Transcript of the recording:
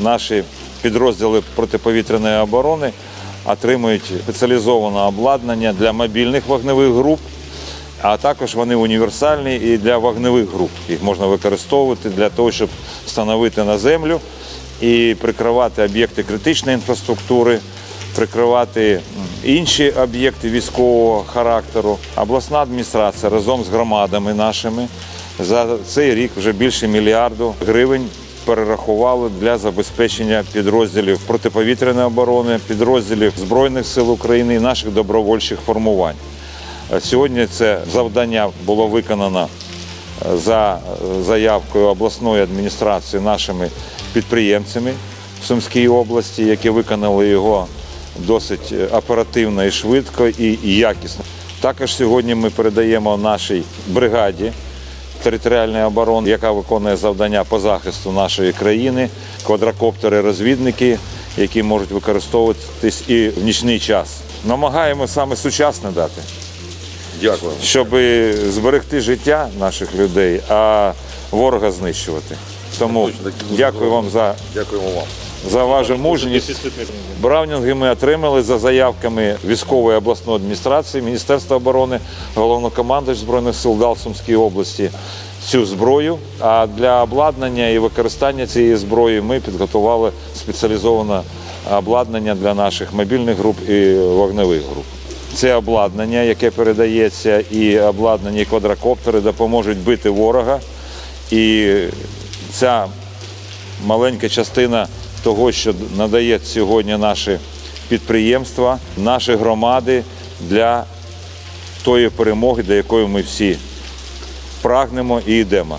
наші підрозділи протиповітряної оборони отримують спеціалізоване обладнання для мобільних вогневих груп, а також вони універсальні і для вогневих груп. Їх можна використовувати для того, щоб встановити на землю і прикривати об'єкти критичної інфраструктури, прикривати інші об'єкти військового характеру. Обласна адміністрація разом з громадами нашими за цей рік вже більше мільярду гривень перерахували для забезпечення підрозділів протиповітряної оборони, підрозділів Збройних сил України і наших добровольчих формувань. Е, Сьогодні це завдання було виконано е, за е, заявкою обласної адміністрації нашими підприємцями в Сумській області, які виконали його досить оперативно і швидко і якісно. Також сьогодні ми передаємо нашій бригаді територіальної оборони, яка виконує завдання по захисту нашої країни, квадрокоптери-розвідники, які можуть використовуватись і в нічний час. Намагаємося саме сучасне дати Дякую. щоб зберегти життя наших людей, а ворога знищувати. Тому дякую вам за, Дякуємо вам. За вашу мужність. Браунінги ми отримали за заявками військової обласної адміністрації, Міністерства оборони, головнокомандувач Збройних сил дав Сумській області цю зброю. А для обладнання і використання цієї зброї ми підготували спеціалізоване обладнання для наших мобільних груп і вогневих груп. Це обладнання, яке передається, і обладнання і квадрокоптери допоможуть бити ворога. І ця маленька частина того, що надає сьогодні наші підприємства, наші громади для тої перемоги, до якої ми всі прагнемо і йдемо.